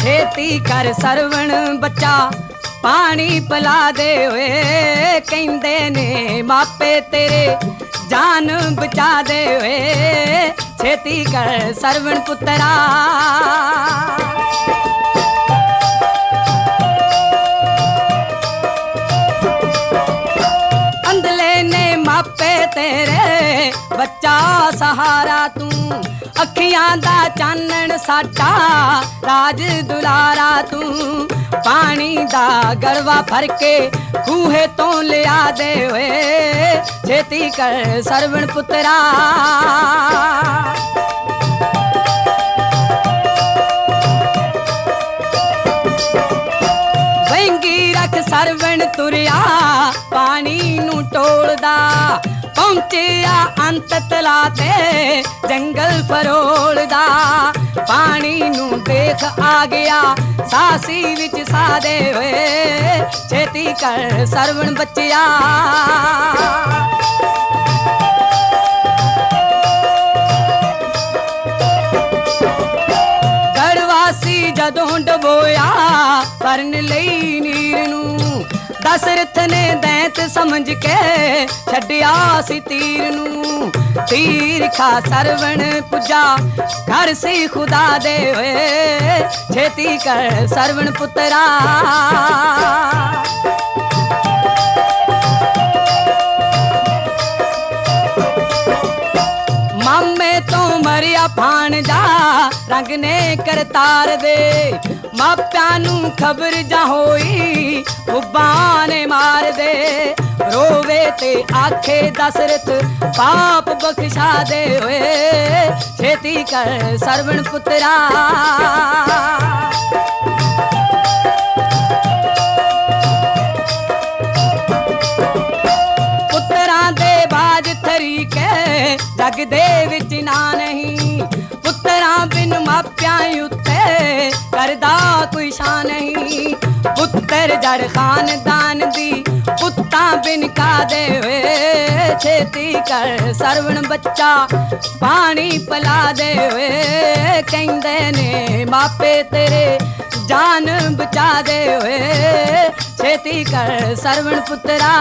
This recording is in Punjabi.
ਛੇਤੀ ਕਰ ਸਰਵਣ ਬੱਚਾ, ਪਾਣੀ ਪਿਲਾ ਦੇ ਓਏ। ਕਹਿੰਦੇ ਨੇ, ਮਾਪੇ ਤੇਰੇ ਜਾਨ ਬਚਾ ਦੇ ਓਏ। ਛੇਤੀ ਕਰ ਸਰਵਣ ਪੁੱਤਰਾ। ਨੇ ਤੇਰੇ। ਬੱਚਾ ਸਹਾਰਾ ਤੂੰ। ਅੱਖੀਆਂ ਦਾ ਚਾਨਣ ਸਾਟਾ। ਰਾਜ ਦੁਲਾਰਾ ਤੂੰ। ਪਾਣੀ ਦਾ ਗੜਵਾ ਭਰ ਕੇ ਖੂਹੇ ਤੋਂ ਲਿਆ ਦੇ ਓਏ। ਛੇਤੀ ਕਰ ਸਰਵਣ ਪੁੱਤਰਾ। ਸਰਵਣ ਤੁਰਿਆ, ਪਾਣੀ ਨੂੰ ਟੋਲਦਾ। ਪਹੁੰਚਿਆ ਅੰਤ ਤਲਾ ਤੇ, ਜੰਗਲ ਫਰੋਲਦਾ। ਪਾਣੀ ਨੂੰ ਦੇਖ ਆ ਗਿਆ, ਸਾਸੀ ਵਿੱਚ ਸਾਦੇ ਹੋਏ। ਛੇਤੀ ਕਰ ਸਰਵਣ ਬੱਚਿਆ। ਜਦੋਂ ਡਬੋਇਆ, ਕਰਨ ਲਈ ਨੀਰ ਨੂੰ। ਦਸਰਥ ਨੇ ਦੈਂਤ ਸਮਝ ਕੇ ਛੱਡਿਆ ਸੀ ਤੀਰ ਨੂੰ। ਤੀਰ ਖਾ ਸਰਵਣ ਪੁੱਜਾ, ਘਰ ਸੀ ਖੁਦਾ ਦੇ ਹੋਏ। ਛੇਤੀ ਕਰ ਸਰਵਣ ਪੁੱਤਰਾ। ਤੂੰ ਮਰਿਆ ਭਾਣਜਾ ਰੰਗ ਨੇ ਕਰਤਾਰ ਦੇ। ਮਾਪਿਆਂ ਨੂੰ ਖਬਰ ਜਾ ਹੋਈ ਉਬਾਂ ਨੇ ਮਾਰ ਦੇ। ਰੋਵੇ ਤੇ ਆਖੇ ਦਸਰਥ, ਪਾਪ ਬਖਸ਼ਾ ਦੇ ਓਏ ਛੇਤੀ ਕਰ ਸਰਵਣ ਪੁੱਤਰਾ। ਬਾਜ ਤਰੀਕੇ ਜਗ ਦੇ ਵਿੱਚ ਨਾ ਨਹੀਂ। ਪੁੱਤਰਾਂ ਬਿਨ ਮਾਪਿਆਂ ਉੱਤੇ ਕਰਦਾ ਕੋਈ ਸ਼ਾਨ ਨਹੀਂ। ਪੁੱਤਰ ਜੜ ਖਾਨਦਾਨ ਦੀ, ਪੁੱਤਾਂ ਬਿਨ ਕਾ ਦੇ ਵੇ ਛੇਤੀ ਕਰ ਸਰਵਣ ਬੱਚਾ, ਪਾਣੀ ਪਿਲਾ ਦੇ ਵੇ ਕਹਿੰਦੇ ਨੇ, ਮਾਪੇ ਤੇਰੇ ਜਾਨ ਬਚਾ ਦੇ ਓਏ ਛੇਤੀ ਕਰ ਸਰਵਣ ਪੁੱਤਰਾ।